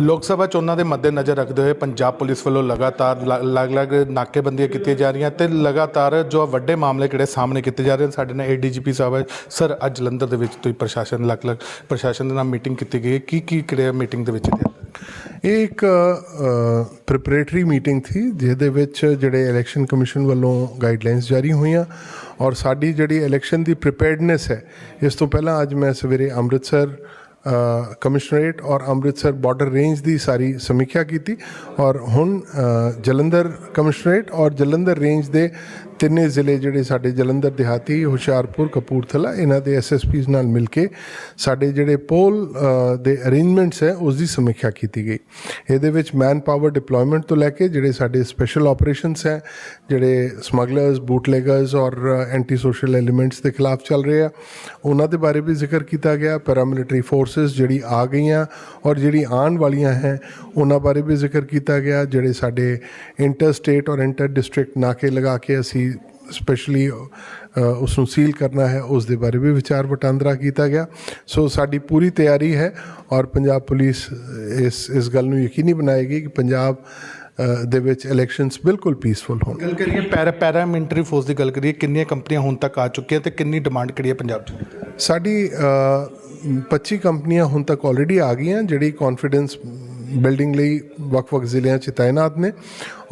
ਲੋਕ ਸਭਾ ਚੋਣਾਂ ਦੇ ਮੱਦੇਨਜ਼ਰ ਰੱਖਦੇ ਹੋਏ ਪੰਜਾਬ ਪੁਲਿਸ ਵੱਲੋਂ ਲਗਾਤਾਰ ਲ- ਅਲੱਗ-ਅਲੱਗ ਨਾਕੇਬੰਦੀਆਂ ਕੀਤੀਆਂ ਜਾ ਰਹੀਆਂ ਤੇ ਲਗਾਤਾਰ ਜੋ ਵੱਡੇ ਮਾਮਲੇ ਕਿਹੜੇ ਸਾਹਮਣੇ ਕੀਤੇ ਜਾ ਰਹੇ ਨੇ ਸਾਡੇ ਨਾਲ ਏਡੀਜੀਪੀ ਸਾਹਿਬ ਹੈ, ਸਰ ਅੱਜ ਜਲੰਧਰ ਦੇ ਵਿੱਚ ਤੁਸੀਂ ਪ੍ਰਸ਼ਾਸਨ ਅਲੱਗ-ਅਲੱਗ, ਪ੍ਰਸ਼ਾਸਨ ਦੇ ਨਾਲ ਮੀਟਿੰਗ ਕੀਤੀ ਗਈ ਹੈ। ਕੀ ਕੀ ਕਿਹੜੇ ਮੀਟਿੰਗ ਦੇ ਵਿੱਚ ਇਹ ਇੱਕ ਪ੍ਰਿਪਰੇਟਰੀ ਮੀਟਿੰਗ ਸੀ ਜਿਹਦੇ ਵਿੱਚ ਜਿਹੜੇ ਇਲੈਕਸ਼ਨ ਕਮਿਸ਼ਨ ਵੱਲੋਂ ਗਾਈਡਲਾਈਨਸ ਜਾਰੀ ਹੋਈਆਂ ਔਰ ਸਾਡੀ ਜਿਹੜੀ ਇਲੈਕਸ਼ਨ ਦੀ ਪ੍ਰੀਪੇਅਰਡਨੈਸ ਹੈ, ਇਸ ਤੋਂ ਪਹਿਲਾਂ ਅੱਜ ਮੈਂ ਸਵੇਰੇ ਅੰਮ੍ਰਿਤਸਰ ਕਮਿਸ਼ਨਰੇਟ ਔਰ ਅੰਮ੍ਰਿਤਸਰ ਬਾਰਡਰ ਰੇਂਜ ਦੀ ਸਾਰੀ ਸਮੀਖਿਆ ਕੀਤੀ ਔਰ ਹੁਣ ਜਲੰਧਰ ਕਮਿਸ਼ਨਰੇਟ ਔਰ ਜਲੰਧਰ ਰੇਂਜ ਦੇ ਤਿੰਨੇ ਜ਼ਿਲ੍ਹੇ ਜਿਹੜੇ ਸਾਡੇ ਜਲੰਧਰ, ਦਿਹਾਤੀ, ਹੁਸ਼ਿਆਰਪੁਰ, ਕਪੂਰਥਲਾ, ਇਹਨਾਂ ਦੇ ਐਸਐਸਪੀਜ਼ ਨਾਲ ਮਿਲ ਕੇ ਸਾਡੇ ਜਿਹੜੇ ਪੋਲ ਦੇ ਅਰੇਂਜਮੈਂਟਸ ਹੈ, ਉਸ ਦੀ ਸਮੀਖਿਆ ਕੀਤੀ ਗਈ। ਇਹਦੇ ਵਿੱਚ ਮੈਨ ਪਾਵਰ ਡਿਪਲੋਇਮੈਂਟ ਤੋਂ ਲੈ ਕੇ ਜਿਹੜੇ ਸਾਡੇ ਸਪੈਸ਼ਲ ਆਪਰੇਸ਼ਨਸ ਹੈ, ਜਿਹੜੇ ਸਮਗਲਰਸ ਬੂਟਲੇਗਰਸ ਔਰ ਐਂਟੀ ਸੋਸ਼ਲ ਐਲੀਮੈਂਟਸ ਦੇ ਖਿਲਾਫ ਚੱਲ ਰਹੇ ਆ, ਉਹਨਾਂ ਦੇ ਬਾਰੇ ਵੀ ਜ਼ਿਕਰ ਕੀਤਾ ਗਿਆ। ਪੈਰਾਮਿਲਟਰੀ ਫੋਰਸਸ ਜਿਹੜੀ ਆ ਗਈਆਂ ਔਰ ਜਿਹੜੀ ਆਉਣ ਵਾਲੀਆਂ ਹੈ, ਉਹਨਾਂ ਬਾਰੇ ਵੀ ਜ਼ਿਕਰ ਕੀਤਾ ਗਿਆ। ਜਿਹੜੇ ਸਾਡੇ ਇੰਟਰ ਸਟੇਟ ਔਰ ਇੰਟਰ ਡਿਸਟ੍ਰਿਕਟ ਨਾਕੇ ਲਗਾ ਕੇ ਅਸੀਂ ਸਪੈਸ਼ਲੀ ਉਸ ਨੂੰ ਸੀਲ ਕਰਨਾ ਹੈ ਉਸ ਦੇ ਬਾਰੇ ਵੀ ਵਿਚਾਰ ਵਟਾਂਦਰਾ ਕੀਤਾ ਗਿਆ। ਸੋ ਸਾਡੀ ਪੂਰੀ ਤਿਆਰੀ ਹੈ ਔਰ ਪੰਜਾਬ ਪੁਲਿਸ ਇਸ ਇਸ ਗੱਲ ਨੂੰ ਯਕੀਨੀ ਬਣਾਏਗੀ ਕਿ ਪੰਜਾਬ ਦੇ ਵਿੱਚ ਇਲੈਕਸ਼ਨਸ ਬਿਲਕੁਲ ਪੀਸਫੁਲ ਹੋਣ। ਗੱਲ ਕਰੀਏ ਪੈਰਾ ਪੈਰਾਮਿਲਟਰੀ ਫੋਰਸ ਦੀ ਗੱਲ ਕਰੀਏ ਕਿੰਨੀਆਂ ਕੰਪਨੀਆਂ ਹੁਣ ਤੱਕ ਆ ਚੁੱਕੀਆਂ ਤੇ ਕਿੰਨੀ ਡਿਮਾਂਡ ਕਿਹੜੀ ਹੈ ਪੰਜਾਬ 'ਚ? ਸਾਡੀ ਅ, 25 ਕੰਪਨੀਆਂ ਹੁਣ ਤੱਕ ਆਲਰੇਡੀ ਆ ਗਈਆਂ ਜਿਹੜੀ ਕੌਨਫੀਡੈਂਸ ਬਿਲਡਿੰਗ ਲਈ ਵੱਖ-ਵੱਖ ਜ਼ਿਲ੍ਹਿਆਂ 'ਚ ਤਾਇਨਾਤ ਨੇ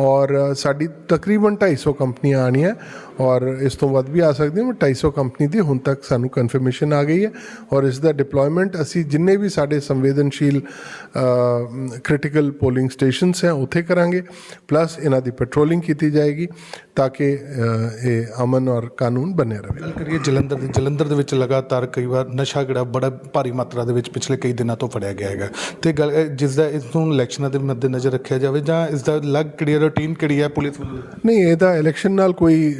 ਔਰ ਸਾਡੀ ਤਕਰੀਬਨ 250 ਕੰਪਨੀਆਂ ਆਣੀਆਂ ਔਰ ਇਸ ਤੋਂ ਵੱਧ ਵੀ ਆ ਸਕਦੀਆਂ ਪਰ 250 ਕੰਪਨੀ ਦੀ ਹੁਣ ਤੱਕ ਸਾਨੂੰ ਕਨਫਰਮੇਸ਼ਨ ਆ ਗਈ ਹੈ ਔਰ ਇਸ ਦਾ ਡਿਪਲੋਇਮੈਂਟ ਅਸੀਂ ਜਿੰਨੇ ਵੀ ਸਾਡੇ ਸੰਵੇਦਨਸ਼ੀਲ ਕ੍ਰਿਟੀਕਲ ਪੋਲਿੰਗ ਸਟੇਸ਼ਨਸ ਹੈ, ਉੱਥੇ ਕਰਾਂਗੇ ਪਲੱਸ ਇਹਨਾਂ ਦੀ ਪੈਟਰੋਲਿੰਗ ਕੀਤੀ ਜਾਏਗੀ ਤਾਂ ਕਿ ਇਹ ਅਮਨ ਔਰ ਕਾਨੂੰਨ ਬਣੇ ਰਹੇ। ਗੱਲ ਕਰੀਏ ਜਲੰਧਰ ਦੀ ਜਲੰਧਰ ਦੇ ਵਿੱਚ ਲਗਾਤਾਰ ਕਈ ਵਾਰ ਨਸ਼ਾ ਜਿਹੜਾ ਬੜਾ ਭਾਰੀ ਮਾਤਰਾ ਦੇ ਵਿੱਚ ਪਿਛਲੇ ਕਈ ਦਿਨਾਂ ਤੋਂ ਫੜਿਆ ਗਿਆ ਹੈਗਾ। ਤੇ ਗੱਲ ਇਹ ਜਿਸ ਦਾ ਇਸ ਨੂੰ ਇਲੈਕਸ਼ਨਾਂ ਦੇ ਮੱਦੇਨਜ਼ਰ ਰੱਖਿਆ ਜਾਵੇ ਜਾਂ ਇਸ ਦਾ ਅਲੱਗ ਕਿਹੜੀ ਰੂਟੀਨ ਕਿਹੜੀ ਹੈ ਪੁਲਿਸ ਵੱਲੋਂ? ਨਹੀਂ ਇਹਦਾ ਇਲੈਕਸ਼ਨ ਨਾਲ ਕੋਈ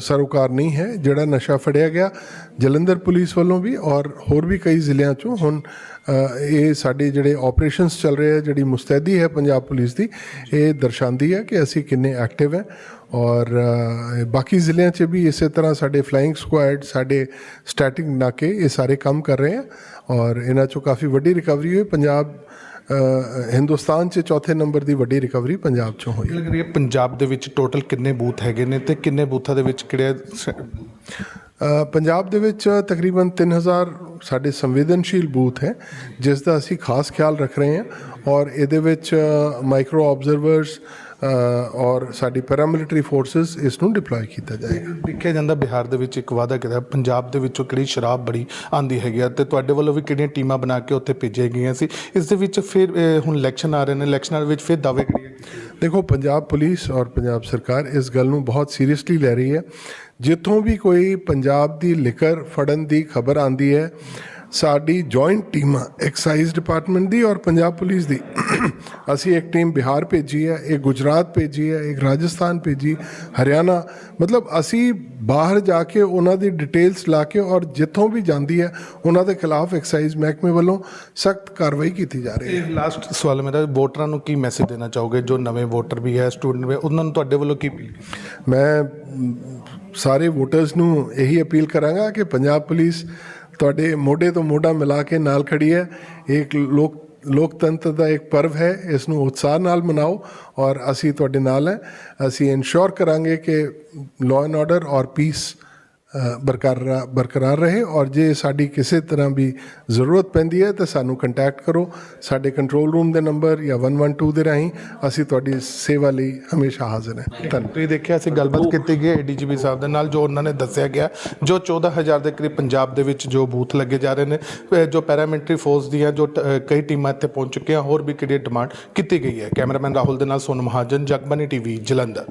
ਸਰੋਕਾਰ ਨਹੀਂ ਹੈ। ਜਿਹੜਾ ਨਸ਼ਾ ਫੜਿਆ ਗਿਆ ਜਲੰਧਰ ਪੁਲਿਸ ਵੱਲੋਂ ਵੀ ਔਰ ਹੋਰ ਵੀ ਕਈ ਜ਼ਿਲ੍ਹਿਆਂ ਚੋਂ ਹੁਣ ਇਹ ਸਾਡੇ ਜਿਹੜੇ ਆਪਰੇਸ਼ਨਸ ਚੱਲ ਰਹੇ ਆ ਜਿਹੜੀ ਮੁਸਤੈਦੀ ਹੈ ਪੰਜਾਬ ਪੁਲਿਸ ਦੀ ਇਹ ਦਰਸਾਉਂਦੀ ਹੈ ਕਿ ਅਸੀਂ ਕਿੰਨੇ ਐਕਟਿਵ ਹੈ। ਔਰ ਬਾਕੀ ਜ਼ਿਲ੍ਹਿਆਂ 'ਚ ਵੀ ਇਸੇ ਤਰ੍ਹਾਂ ਸਾਡੇ ਫਲਾਈਂਗ ਸਕੁਐਡ ਸਾਡੇ ਸਟੈਟਿਕ ਨਾਕੇ ਇਹ ਸਾਰੇ ਕੰਮ ਕਰ ਰਹੇ ਆ ਔਰ ਇਹਨਾਂ 'ਚੋਂ ਕਾਫੀ ਵੱਡੀ ਰਿਕਵਰੀ ਹੋਈ। ਪੰਜਾਬ ਹਿੰਦੁਸਤਾਨ 'ਚ ਚੌਥੇ ਨੰਬਰ ਦੀ ਵੱਡੀ ਰਿਕਵਰੀ ਪੰਜਾਬ 'ਚੋਂ ਹੋਈ। ਗੱਲ ਕਰੀਏ ਪੰਜਾਬ ਦੇ ਵਿੱਚ ਟੋਟਲ ਕਿੰਨੇ ਬੂਥ ਹੈਗੇ ਨੇ ਤੇ ਕਿੰਨੇ ਬੂਥਾਂ ਦੇ ਵਿੱਚ ਕਿਹੜੇ ਪੰਜਾਬ ਦੇ ਵਿੱਚ ਤਕਰੀਬਨ 3000 ਸਾਡੇ ਸੰਵੇਦਨਸ਼ੀਲ ਬੂਥ ਹੈ ਜਿਸ ਦਾ ਅਸੀਂ ਖਾਸ ਖਿਆਲ ਰੱਖ ਰਹੇ ਹਾਂ ਔਰ ਇਹਦੇ ਵਿੱਚ ਮਾਈਕਰੋ ਆਬਜ਼ਰਵਰਸ ਔਰ ਸਾਡੀ ਪੈਰਾਮਿਲਟਰੀ ਫੋਰਸਸ ਇਸ ਨੂੰ ਡਿਪਲੋਏ ਕੀਤਾ ਜਾਏਗਾ। ਦੇਖਿਆ ਜਾਂਦਾ ਬਿਹਾਰ ਦੇ ਵਿੱਚ ਇੱਕ ਵਾਅਦਾ ਕੀਤਾ ਪੰਜਾਬ ਦੇ ਵਿੱਚੋਂ ਕਿਹੜੀ ਸ਼ਰਾਬ ਬੜੀ ਆਂਦੀ ਹੈਗੀ ਆ ਤੇ ਤੁਹਾਡੇ ਵੱਲੋਂ ਵੀ ਕਿਹੜੀਆਂ ਟੀਮਾਂ ਬਣਾ ਕੇ ਉੱਥੇ ਭੇਜੀਆਂ ਗਈਆਂ ਸੀ? ਇਸ ਦੇ ਵਿੱਚ ਫਿਰ ਹੁਣ ਇਲੈਕਸ਼ਨ ਆ ਰਹੇ ਨੇ ਇਲੈਕਸ਼ਨਾਂ ਵਿੱਚ ਫਿਰ ਦਾਅਵੇ ਕਿਹੜੇ ਦੇਖੋ ਪੰਜਾਬ ਪੁਲਿਸ ਔਰ ਪੰਜਾਬ ਸਰਕਾਰ ਇਸ ਗੱਲ ਨੂੰ ਬਹੁਤ ਸੀਰੀਅਸਲੀ ਲੈ ਰਹੀ ਹੈ। ਜਿੱਥੋਂ ਵੀ ਕੋਈ ਪੰਜਾਬ ਦੀ ਲਿਕਰ ਫੜਨ ਦੀ ਖਬਰ ਆਂਦੀ ਹੈ ਸਾਡੀ ਜੁਆਇੰਟ ਟੀਮ ਐਕਸਾਈਜ਼ ਡਿਪਾਰਟਮੈਂਟ ਦੀ ਔਰ ਪੰਜਾਬ ਪੁਲਿਸ ਦੀ। ਅਸੀਂ ਇੱਕ ਟੀਮ ਬਿਹਾਰ ਭੇਜੀ ਹੈ ਇੱਕ ਗੁਜਰਾਤ ਭੇਜੀ ਹੈ ਇੱਕ ਰਾਜਸਥਾਨ ਭੇਜੀ ਹਰਿਆਣਾ। ਮਤਲਬ ਅਸੀਂ ਬਾਹਰ ਜਾ ਕੇ ਉਹਨਾਂ ਦੀ ਡਿਟੇਲਸ ਲਾ ਕੇ ਔਰ ਜਿੱਥੋਂ ਵੀ ਜਾਂਦੀ ਹੈ ਉਹਨਾਂ ਦੇ ਖਿਲਾਫ ਐਕਸਾਈਜ਼ ਮਹਿਕਮੇ ਵੱਲੋਂ ਸਖਤ ਕਾਰਵਾਈ ਕੀਤੀ ਜਾ ਰਹੀ ਹੈ। ਇਹ ਲਾਸਟ ਸਵਾਲ ਮੇਰਾ ਵੋਟਰਾਂ ਨੂੰ ਕੀ ਮੈਸੇਜ ਦੇਣਾ ਚਾਹੋਗੇ? ਜੋ ਨਵੇਂ ਵੋਟਰ ਵੀ ਹੈ ਸਟੂਡੈਂਟ ਵੀ ਉਹਨਾਂ ਨੂੰ ਤੁਹਾਡੇ ਵੱਲੋਂ ਕੀ? ਮੈਂ ਮ, ਸਾਰੇ ਵੋਟਰਸ ਨੂੰ ਇਹੀ ਅਪੀਲ ਕਰਾਂਗਾ ਕਿ ਪੰਜਾਬ ਪੁਲਿਸ ਤੁਹਾਡੇ ਮੋਢੇ ਤੋਂ ਮੋਢਾ ਮਿਲਾ ਕੇ ਨਾਲ ਖੜੀ ਹੈ। ਇਹ ਇੱਕ ਲੋਕ, ਲੋਕਤੰਤਰ ਦਾ ਇੱਕ ਪਰਵ ਹੈ। ਇਸ ਨੂੰ ਉਤਸ਼ਾਹ ਨਾਲ ਮਨਾਓ ਔਰ ਅਸੀਂ ਤੁਹਾਡੇ ਨਾਲ ਹੈ। ਅਸੀਂ ਇਨਸ਼ੋਰ ਕਰਾਂਗੇ ਕਿ ਲਾਅ ਐਂਡ ਆਰਡਰ ਔਰ ਪੀਸ ਬਰਕਰਾਰ ਬਰਕਰਾਰ ਰਹੇ ਔਰ ਜੇ ਸਾਡੀ ਕਿਸੇ ਤਰ੍ਹਾਂ ਵੀ ਜ਼ਰੂਰਤ ਪੈਂਦੀ ਹੈ ਤਾਂ ਸਾਨੂੰ ਕੰਟੈਕਟ ਕਰੋ। ਸਾਡੇ ਕੰਟਰੋਲ ਰੂਮ ਦੇ ਨੰਬਰ ਜਾਂ 112 ਦੇ ਰਾਹੀਂ ਅਸੀਂ ਤੁਹਾਡੀ ਸੇਵਾ ਲਈ ਹਮੇਸ਼ਾ ਹਾਜ਼ਰ ਹਾਂ। ਧੰਨਵਾਦ। ਤੁਸੀਂ ਦੇਖਿਆ ਅਸੀਂ ਗੱਲਬਾਤ ਕੀਤੀ ਗਈ ਏਡੀਜੀਪੀ ਸਾਹਿਬ ਦੇ ਨਾਲ ਜੋ ਉਹਨਾਂ ਨੇ ਦੱਸਿਆ ਗਿਆ ਜੋ 14000 ਦੇ ਕਰੀਬ ਪੰਜਾਬ ਦੇ ਵਿੱਚ ਜੋ ਬੂਥ ਲੱਗੇ ਜਾ ਰਹੇ ਨੇ ਜੋ ਪੈਰਾਮਿਲਟਰੀ ਫੋਰਸ ਦੀਆਂ ਜੋ ਕਈ ਟੀਮਾਂ ਇੱਥੇ ਪਹੁੰਚ ਚੁੱਕੀਆਂ ਹੋਰ ਵੀ ਕਿਹੜੀ ਡਿਮਾਂਡ ਕੀਤੀ ਗਈ ਹੈ। ਕੈਮਰਾਮੈਨ ਰਾਹੁਲ ਦੇ ਨਾਲ ਸੋਨਮ ਮਹਾਜਨ ਜਗਬਾਨੀ ਟੀਵੀ ਜਲੰਧਰ।